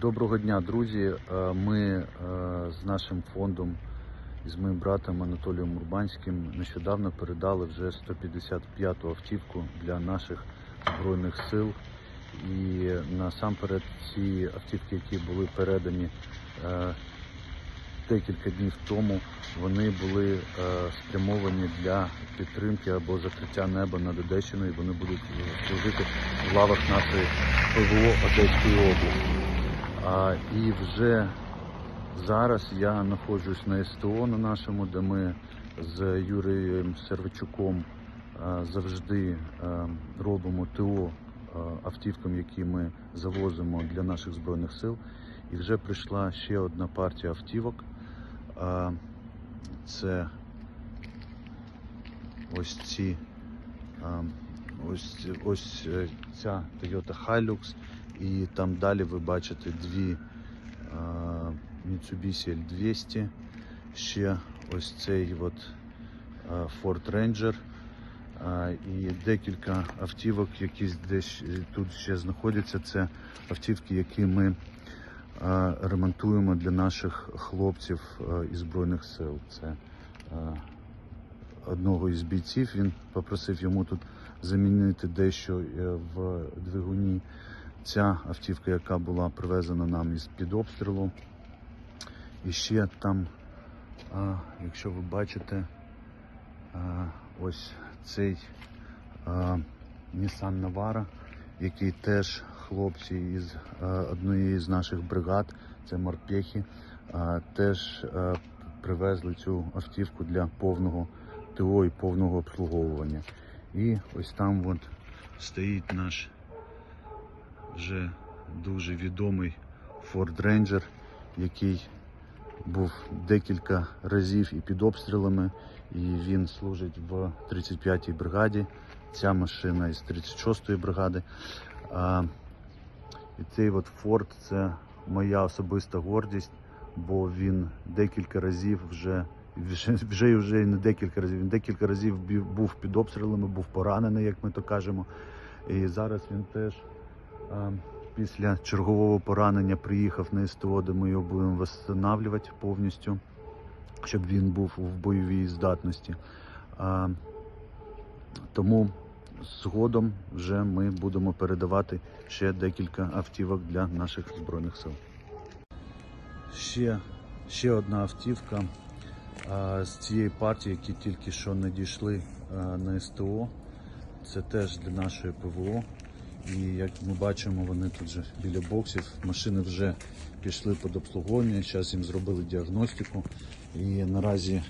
Доброго дня, друзі. Е, Ми е, з нашим фондом з моїм братом Анатолієм Урбанським нещодавно передали вже 155-ту автівку для наших збройних сил. І насамперед ці автівки, які були передані е, декілька днів тому, вони були спрямовані для підтримки або закриття неба над Одещиною. Вони будуть служити в лавах нашої ПВО Одеської області. А, і вже зараз я знаходжусь на СТО на нашому, де ми з Юрієм Сервичуком а, завжди а, робимо ТО а, автівкам, які ми завозимо для наших збройних сил. І вже прийшла ще одна партія автівок. Це ось ці. Ось, ось е, ця Toyota Hilux, і там далі ви бачите дві а, Mitsubishi L200, ще ось цей от а, Ford Ranger і декілька автівок, які десь е, тут ще знаходяться. Це автівки, які ми ремонтуємо для наших хлопців із Збройних сил. Це одного із бійців. Він попросив йому тут замінити дещо е, в двигуні. Ця автівка, яка була привезена нам із під обстрілу. І ще там, якщо ви бачите, ось цей а, Nissan Navara, який теж хлопці із однієї з наших бригад, це морпехи, теж привезли цю автівку для повного ТО і повного обслуговування. І ось там от стоїть наш вже дуже відомий Ford Ranger, який був декілька разів і під обстрілами, і він служить в 35-й бригаді. Ця машина із 36-ї бригади. А, і цей от Ford це моя особиста гордість, бо він декілька разів вже вже, вже, вже не декілька разів. Він декілька разів був під обстрілами, був поранений, як ми то кажемо. І зараз він теж а, після чергового поранення приїхав на СТО, де ми його будемо встановлювати повністю, щоб він був в бойовій здатності. А, тому згодом вже ми будемо передавати ще декілька автівок для наших збройних сил. Ще, ще одна автівка з цієї партії, які тільки що надійшли на СТО. Це теж для нашої ПВО. І як ми бачимо, вони тут вже біля боксів. Машини вже пішли під обслуговування. Зараз їм зробили діагностику. І наразі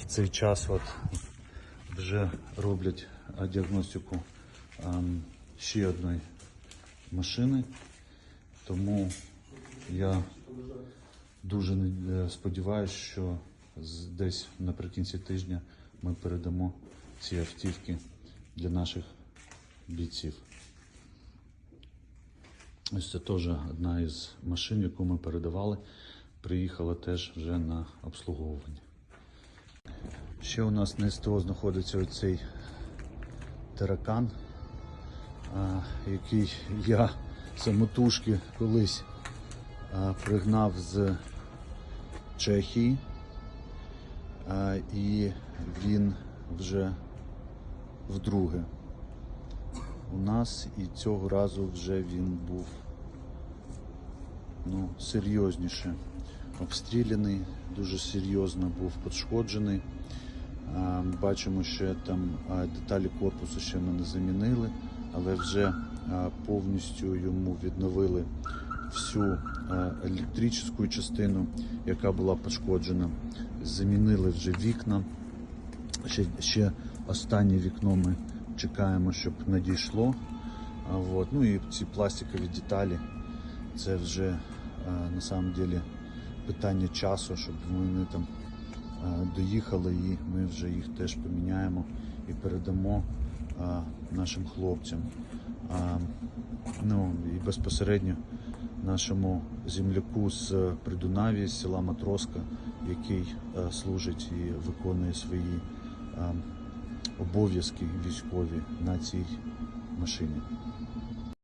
в цей час от, вже роблять діагностику ще одної машини. Тому я дуже сподіваюся, що десь наприкінці тижня ми передамо ці автівки для наших бійців. Ось це теж одна із машин, яку ми передавали. Приїхала теж вже на обслуговування. Ще у нас на СТО знаходиться оцей теракан, а, який я самотужки колись пригнав з Чехії. І він вже вдруге у нас і цього разу вже він був ну, серйозніше обстріляний, дуже серйозно був пошкоджений. Бачимо, що там деталі корпусу ще ми не замінили, але вже повністю йому відновили всю а, електричну частину, яка була пошкоджена. Замінили вже вікна. Ще, ще останнє вікно ми чекаємо, щоб надійшло. А, вот. Ну і ці пластикові деталі це вже а, на самом деле питання часу, щоб вони там доїхали і ми вже їх теж поміняємо і передамо а, нашим хлопцям. А, ну і безпосередньо нашому земляку з Придунаві, з села Матроска, який а, служить і виконує свої а, обов'язки військові на цій машині.